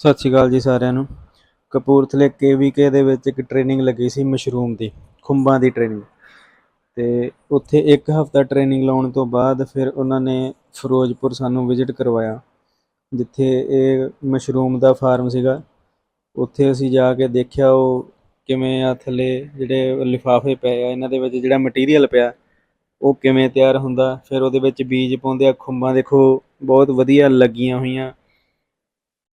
ਸਤਿ ਸ਼੍ਰੀ ਅਕਾਲ ਜੀ ਸਾਰਿਆਂ ਨੂੰ। ਕਪੂਰਥਲੇ ਕੇਵੀਕੇ ਦੇ ਵਿੱਚ ਇੱਕ ਟ੍ਰੇਨਿੰਗ ਲੱਗੀ ਸੀ ਮਸ਼ਰੂਮ ਦੀ, ਖੁੰਬਾਂ ਦੀ ਟ੍ਰੇਨਿੰਗ ਤੇ ਉੱਥੇ ਇੱਕ ਹਫਤਾ ਟ੍ਰੇਨਿੰਗ ਲਾਉਣ ਤੋਂ ਬਾਅਦ ਫਿਰ ਉਹਨਾਂ ਨੇ ਫਿਰੋਜ਼ਪੁਰ ਸਾਨੂੰ ਵਿਜ਼ਿਟ ਕਰਵਾਇਆ, ਜਿੱਥੇ ਇਹ ਮਸ਼ਰੂਮ ਦਾ ਫਾਰਮ ਸੀਗਾ। ਉੱਥੇ ਅਸੀਂ ਜਾ ਕੇ ਦੇਖਿਆ ਉਹ ਕਿਵੇਂ ਆ ਥੱਲੇ ਜਿਹੜੇ ਲਿਫਾਫੇ ਪਏ ਆ, ਇਹਨਾਂ ਦੇ ਵਿੱਚ ਜਿਹੜਾ ਮਟੀਰੀਅਲ ਪਿਆ, ਉਹ ਕਿਵੇਂ ਤਿਆਰ ਹੁੰਦਾ। ਫਿਰ ਉਹਦੇ ਵਿੱਚ ਬੀਜ ਪਾਉਂਦੇ ਆ, ਖੁੰਬਾਂ ਦੇਖੋ, ਬਹੁਤ ਵਧੀਆ ਲੱਗੀਆਂ ਹੋਈਆਂ।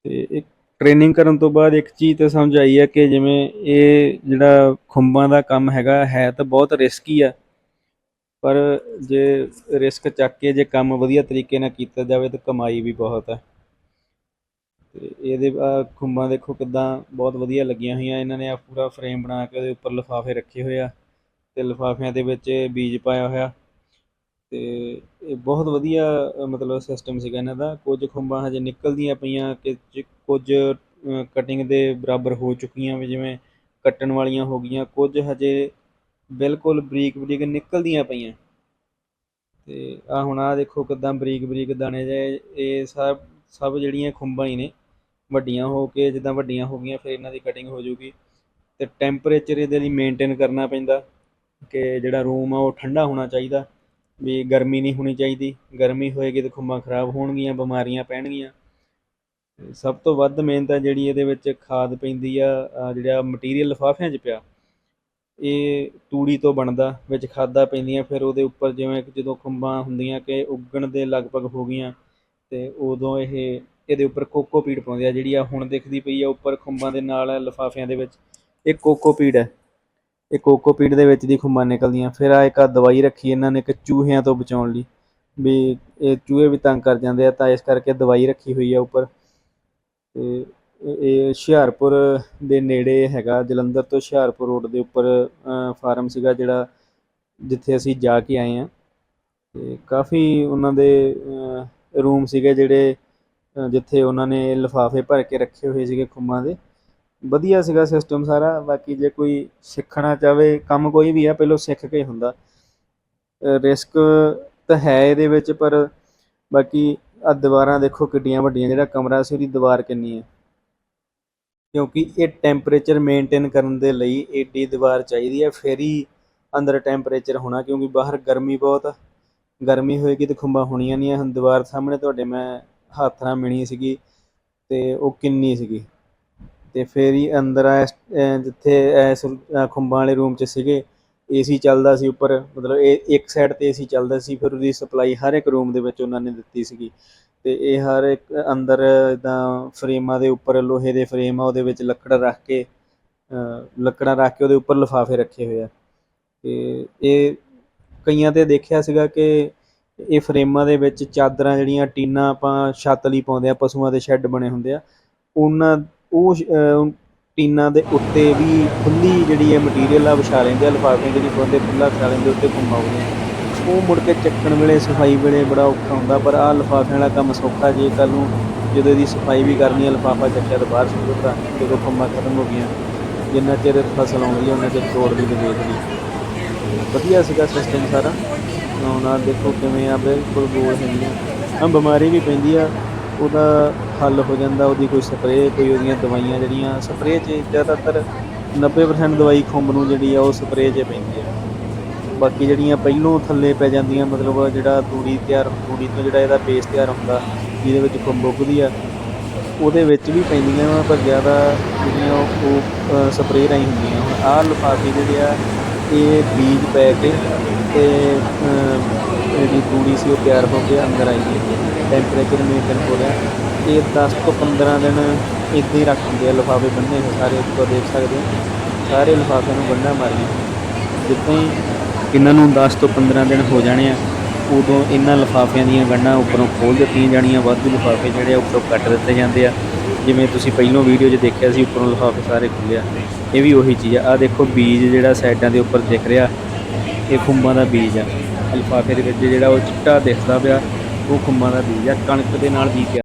ਤੇ ਇੱਕ ਟ੍ਰੇਨਿੰਗ ਕਰਨ ਤੋਂ ਬਾਅਦ ਇੱਕ ਚੀਜ਼ ਤਾਂ ਸਮਝ ਆਈ ਹੈ ਕਿ ਜਿਵੇਂ ਇਹ ਜਿਹੜਾ ਖੁੰਬਾਂ ਦਾ ਕੰਮ ਹੈਗਾ, ਹੈ ਤਾਂ ਬਹੁਤ ਰਿਸਕੀ ਆ। ਪਰ ਜੇ ਰਿਸਕ ਚੱਕ ਕੇ ਜੇ ਕੰਮ ਵਧੀਆ ਤਰੀਕੇ ਨਾਲ ਕੀਤਾ ਜਾਵੇ ਤਾਂ ਕਮਾਈ ਵੀ ਬਹੁਤ ਹੈ ਤੇ ਇਹਦੇ ਖੁੰਬਾਂ ਦੇਖੋ ਕਿਦਾਂ ਬਹੁਤ ਵਧੀਆ ਲੱਗੀਆਂ ਹੋਈਆਂ। ਇਹਨਾਂ ਨੇ ਆ ਪੂਰਾ ਫਰੇਮ ਬਣਾ ਕੇ ਉਹਦੇ ਉੱਪਰ ਲਿਫਾਫੇ ਰੱਖੇ ਹੋਏ ਆ ਤੇ ਲਿਫਾਫਿਆਂ ਦੇ ਵਿੱਚ ਬੀਜ ਪਾਇਆ ਹੋਇਆ। ਤੇ ਇਹ ਬਹੁਤ ਵਧੀਆ ਮਤਲਬ ਸਿਸਟਮ ਸੀਗਾ ਇਹਨਾਂ ਦਾ। ਕੁਝ ਖੁੰਬਾਂ ਹਜੇ ਨਿਕਲਦੀਆਂ ਪਈਆਂ ਕਿ ਚ- ਕੁਝ ਕਟਿੰਗ ਦੇ ਬਰਾਬਰ ਹੋ ਚੁੱਕੀਆਂ ਵੀ, ਜਿਵੇਂ ਕੱਟਣ ਵਾਲੀਆਂ ਹੋ ਗਈਆਂ। ਕੁਝ ਹਜੇ ਬਿਲਕੁਲ ਬਰੀਕ ਬਰੀਕ ਨਿਕਲਦੀਆਂ ਪਈਆਂ। ਤੇ ਆ ਹੁਣ ਆ ਦੇਖੋ ਕਿਦਾਂ ਬਰੀਕ ਬਰੀਕ ਦਾਣੇ ਜਿਹੇ ਇਹ ਸਭ ਸਭ ਜਿਹੜੀਆਂ ਖੁੰਬਾਂ ਹੀ ਨੇ, ਵੱਡੀਆਂ ਹੋ ਕੇ ਜਿੱਦਾਂ ਵੱਡੀਆਂ ਹੋ ਗਈਆਂ, ਫਿਰ ਇਹਨਾਂ ਦੀ ਕਟਿੰਗ ਹੋ ਜਾਊਗੀ। ਤੇ ਟੈਂਪਰੇਚਰ ਇਹਦੇ ਲਈ ਮੇਨਟੇਨ ਕਰਨਾ ਪੈਂਦਾ ਕਿ ਜਿਹੜਾ ਰੂਮ ਆ ਉਹ ਠੰਡਾ ਹੋਣਾ ਚਾਹੀਦਾ। ਵੀ ਗਰਮੀ ਨਹੀਂ ਹੋਣੀ ਚਾਹੀਦੀ। ਗਰਮੀ ਹੋਏਗੀ ਤਾਂ ਖੁੰਬਾਂ ਖਰਾਬ ਹੋਣਗੀਆਂ, ਬਿਮਾਰੀਆਂ ਪੈਣਗੀਆਂ। ਸਭ ਤੋਂ ਵੱਧ ਮਿਹਨਤ ਤਾਂ ਜਿਹੜੀ ਇਹਦੇ ਵਿੱਚ ਖਾਦ ਪੈਂਦੀ ਆ ਜਿਹੜਾ ਮਟੀਰੀਅਲ ਲਿਫਾਫਿਆਂ 'ਚ ਪਿਆ, ਇਹ ਤੂੜੀ ਤੋਂ ਬਣਦਾ, ਵਿੱਚ ਖਾਦਾਂ ਪੈਂਦੀਆਂ, ਫਿਰ ਉਹਦੇ ਉੱਪਰ ਜਿਵੇਂ ਜਦੋਂ ਖੁੰਬਾਂ ਹੁੰਦੀਆਂ ਕਿ ਉੱਗਣ ਦੇ ਲਗਭਗ ਹੋ ਗਈਆਂ, ਤੇ ਉਦੋਂ ਇਹ, ਇਹਦੇ ਉੱਪਰ ਕੋਕੋ ਪੀੜ ਪਾਉਂਦੇ ਆ। ਜਿਹੜੀ ਆ ਹੁਣ ਦਿਖਦੀ ਪਈ ਆ, ਉੱਪਰ ਖੁੰਬਾਂ ਦੇ ਨਾਲ ਲਿਫਾਫਿਆਂ ਦੇ ਵਿੱਚ, ਇਹ ਕੋਕੋ ਪੀੜ ਹੈ ਇਹ ਕੋਕੋਪੀਟ ਦੇ ਵਿੱਚ ਦੀ ਖੁੰਮਾਂ ਨਿਕਲਦੀਆਂ। ਫਿਰ ਆ ਇੱਕ ਆ ਦਵਾਈ ਰੱਖੀ ਇਹਨਾਂ ਨੇ ਕਿ ਚੂਹਿਆਂ ਤੋਂ ਬਚਾਉਣ ਲਈ। ਵੀ ਇਹ ਚੂਹੇ ਵੀ ਤੰਗ ਕਰ ਜਾਂਦੇ ਆ, ਤਾਂ ਇਸ ਕਰਕੇ ਦਵਾਈ ਰੱਖੀ ਹੋਈ ਆ ਉੱਪਰ। ਤੇ ਇਹ- ਹੁਸ਼ਿਆਰਪੁਰ ਦੇ ਨੇੜੇ ਹੈਗਾ, ਜਲੰਧਰ ਤੋਂ ਹੁਸ਼ਿਆਰਪੁਰ ਰੋਡ ਦੇ ਉੱਪਰ ਫਾਰਮ ਸੀਗਾ ਜਿਹੜਾ ਜਿੱਥੇ ਅਸੀਂ ਜਾ ਕੇ ਆਏ ਆ। ਤੇ ਕਾਫੀ ਉਹਨਾਂ ਦੇ ਰੂਮ ਸੀਗੇ ਜਿਹੜੇ ਜਿੱਥੇ ਉਹਨਾਂ ਨੇ ਲਿਫਾਫੇ ਭਰ ਕੇ ਰੱਖੇ ਹੋਏ ਸੀਗੇ ਖੁੰਮਾਂ ਦੇ। ਵਧੀਆ ਸੀਗਾ ਸਿਸਟਮ ਸਾਰਾ, ਬਾਕੀ ਜੇ ਕੋਈ ਸਿੱਖਣਾ ਚਾਹਵੇ ਕੰਮ ਕੋਈ ਵੀ ਆ, ਪਹਿਲਾਂ ਸਿੱਖ ਕੇ ਹੁੰਦਾ। ਰਿਸਕ ਤਾਂ ਹੈ ਇਹਦੇ ਵਿੱਚ, ਪਰ ਬਾਕੀ ਆ ਦੀਵਾਰਾਂ ਦੇਖੋ ਕਿੱਡੀਆਂ ਵੱਡੀਆਂ, ਜਿਹੜਾ ਕਮਰਾ ਸੀ ਉਹਦੀ ਦੀਵਾਰ ਕਿੰਨੀ ਹੈ ਕਿਉਂਕਿ ਇਹ ਟੈਂਪਰੇਚਰ ਮੇਨਟੇਨ ਕਰਨ ਦੇ ਲਈ ਏਡੀ ਦੀਵਾਰ ਚਾਹੀਦੀ ਹੈ ਫਿਰ ਹੀ ਅੰਦਰ ਟੈਂਪਰੇਚਰ ਹੋਣਾ, ਕਿਉਂਕਿ ਬਾਹਰ ਗਰਮੀ ਬਹੁਤ ਗਰਮੀ ਹੋਏਗੀ ਤੇ ਖੁੰਬਾਂ ਹੋਣੀਆਂ ਨਹੀਂ ਆ। ਦੀਵਾਰ ਸਾਹਮਣੇ ਤੁਹਾਡੇ ਮੈਂ ਹੱਥ ਨਾਲ ਮਿਣੀ ਸੀਗੀ, ਤੇ ਉਹ ਕਿੰਨੀ ਸੀਗੀ? ਤੇ ਫਿਰ ਹੀ ਅੰਦਰ ਆ ਜਿੱਥੇ ਇਸ ਅਹ ਖੁੰਬਾਂ ਵਾਲੇ ਰੂਮ 'ਚ ਸੀਗੇ, ਏਸੀ ਚੱਲਦਾ ਸੀ ਉੱਪਰ, ਮਤਲਬ ਇਹ ਇੱਕ ਸਾਈਡ ਤੇ ਏਸੀ ਚੱਲਦਾ ਸੀ, ਫਿਰ ਉਹਦੀ ਸਪਲਾਈ ਹਰ ਇੱਕ ਰੂਮ ਦੇ ਵਿੱਚ ਉਹਨਾਂ ਨੇ ਦਿੱਤੀ ਸੀਗੀ। ਤੇ ਇਹ ਹਰ ਇੱਕ ਅੰਦਰ ਇਦਾਂ ਫਰੇਮਾਂ ਦੇ ਉੱਪਰ, ਲੋਹੇ ਦੇ ਫਰੇਮ ਆ, ਉਹਦੇ ਵਿੱਚ ਲੱਕੜ ਰੱਖ ਕੇ ਲੱਕੜਾਂ ਰੱਖ ਕੇ ਉਹਦੇ ਉੱਪਰ ਲਿਫਾਫੇ ਰੱਖੇ ਹੋਏ ਆ। ਤੇ ਇਹ ਕਈਆਂ ਤੇ ਦੇਖਿਆ ਸੀਗਾ ਕਿ ਇਹ ਫਰੇਮਾਂ ਦੇ ਵਿੱਚ ਚਾਦਰਾਂ ਜਿਹੜੀਆਂ, ਟੀਨਾਂ ਆਪਾਂ ਛੱਤ ਲਈ ਪਾਉਂਦੇ ਆ, ਪਸ਼ੂਆਂ ਦੇ ਸ਼ੈੱਡ ਬਣੇ ਹੁੰਦੇ ਆ, ਉਹਨਾਂ ਉਹ ਸ਼- ਦੇ ਉੱਤੇ ਵੀ ਖੁੱਲੀ ਜਿਹੜੀ ਹੈ ਮਟੀਰੀਅਲ ਆ ਵਿਛਾ ਲੈਂਦੇ ਆ, ਲਿਫਾਫੇ ਜਿਹੜੀ ਪਾਉਂਦੇ ਖੁੱਲਾ ਵਿਛਾ ਲੈਂਦੇ ਉੱਤੇ ਖੁੰਬਾਂ ਹੁੰਦੀਆਂ ਉਹ ਮੁੜ ਕੇ ਚੱਕਣ ਵੇਲੇ, ਸਫ਼ਾਈ ਵੇਲੇ ਬੜਾ ਔਖਾ ਹੁੰਦਾ, ਪਰ ਆਹ ਲਿਫਾਫਿਆਂ ਵਾਲਾ ਕੰਮ ਸੌਖਾ, ਜੇ ਕੱਲ ਨੂੰ ਜਦੋਂ ਇਹਦੀ ਸਫ਼ਾਈ ਵੀ ਕਰਨੀ ਹੈ ਲਫ਼ਾਫਾ ਚੱਕਿਆ ਤਾਂ ਬਾਹਰ ਸੁੱਟ ਦਿੱਤਾ, ਜਦੋਂ ਖੁੰਬਾਂ ਖਤਮ ਹੋ ਗਈਆਂ, ਜਿੰਨਾ ਚਿਰ ਫਸਲ ਆਉਂਦੀ ਹੈ ਉਹਨਾਂ ਚਿਰ ਤੋੜ ਲਈ ਤੇ ਵੇਚ ਵਧੀਆ ਸੀਗਾ ਸਿਸਟਮ ਸਾਰਾ। ਹੁਣ ਆਹ ਦੇਖੋ ਕਿਵੇਂ ਆ, ਬਿਲਕੁਲ ਗੋਲ ਹੈਗੀਆਂ ਆ। ਬਿਮਾਰੀ ਵੀ ਪੈਂਦੀ ਆ ਉਹਦਾ ਹੱਲ ਹੋ ਜਾਂਦਾ, ਉਹਦੀ ਕੋਈ ਸਪਰੇਅ ਕੋਈ ਉਹਦੀਆਂ ਦਵਾਈਆਂ ਜਿਹੜੀਆਂ ਸਪਰੇਅ 'ਚ ਜ਼ਿਆਦਾਤਰ 90% ਦਵਾਈ ਖੁੰਬ ਨੂੰ ਜਿਹੜੀ ਆ ਉਹ ਸਪਰੇਅ 'ਚ ਪੈਂਦੀ ਆ। ਬਾਕੀ ਜਿਹੜੀਆਂ ਪਹਿਲੋਂ ਥੱਲੇ ਪੈ ਜਾਂਦੀਆਂ, ਮਤਲਬ ਜਿਹੜਾ ਤੂੜੀ ਤਿਆਰ, ਤੂੜੀ ਤੋਂ ਜਿਹੜਾ ਇਹਦਾ ਬੇਸ ਤਿਆਰ ਹੁੰਦਾ, ਜਿਹਦੇ ਵਿੱਚ ਖੁੰਬ ਉੱਗਦੀ ਆ, ਉਹਦੇ ਵਿੱਚ ਵੀ ਪੈਂਦੀਆਂ ਵਾ, ਪਰ ਜ਼ਿਆਦਾ ਜਿਹੜੀਆਂ ਉਹ- ਉਹ ਸਪਰੇਅ ਰਾਹੀਂ ਹੁੰਦੀਆਂ। ਹੁਣ ਆਹ ਲਿਫਾਫੇ ਜਿਹੜੇ ਆ, ਇਹ ਬੀਜ ਪੈ ਕੇ ਤੇ ਤੂੜੀ ਸੀ, ਉਹ ਤਿਆਰ ਹੋ ਕੇ ਅੰਦਰ ਆਈ ਹੈ। ਟੈਂਪਰੇਚਰ ਮੇਨਟੇਨ ਹੋ ਰਿਹਾ। ਇਹ 10 ਤੋਂ 15 ਦਿਨ ਇੱਦਾਂ ਹੀ ਰੱਖ ਦਿੰਦੇ ਆ, ਲਿਫਾਫੇ ਬੰਨੇ ਹੋਏ, ਸਾਰੇ ਉੱਪਰ ਦੇਖ ਸਕਦੇ ਹੋ ਸਾਰੇ ਲਿਫਾਫਿਆਂ ਨੂੰ ਬੰਨਾ ਮਾਰੀਆਂ ਜਿੱਦਾਂ ਹੀ ਇਹਨਾਂ ਨੂੰ 10 ਤੋਂ 15 ਦਿਨ ਹੋ ਜਾਣੇ ਆ, ਉਦੋਂ ਇਹਨਾਂ ਲਿਫਾਫਿਆਂ ਦੀਆਂ ਗੰਢਾਂ ਉੱਪਰੋਂ ਖੋਲ ਦਿੱਤੀਆਂ ਜਾਣੀਆਂ। ਵਾਧੂ ਲਿਫਾਫੇ ਜਿਹੜੇ ਆ, ਉੱਪਰੋਂ ਕੱਟ ਦਿੱਤੇ ਜਾਂਦੇ ਆ। ਜਿਵੇਂ ਤੁਸੀਂ ਪਹਿਲੋਂ ਵੀਡੀਓ 'ਚ ਦੇਖਿਆ ਸੀ, ਉੱਪਰੋਂ ਲਿਫਾਫੇ ਸਾਰੇ ਖੁੱਲੇ ਇਹ ਵੀ ਉਹੀ ਚੀਜ਼ ਆ। ਆ ਦੇਖੋ ਬੀਜ ਜਿਹੜਾ ਸਾਈਡਾਂ ਦੇ ਉੱਪਰ ਦਿਖ ਰਿਹਾ। ਇਹ ਖੁੰਬਾਂ ਦਾ ਬੀਜ ਆ। ਲਿਫਾਫੇ ਦੇ ਵਿੱਚ ਜਿਹੜਾ ਉਹ ਚਿੱਟਾ ਦਿਖਦਾ ਪਿਆ, ਉਹ ਖੁੰਮਾਂ ਦਾ ਬੀਜ ਆ, ਕਣਕ ਦੇ ਨਾਲ ਬੀਜ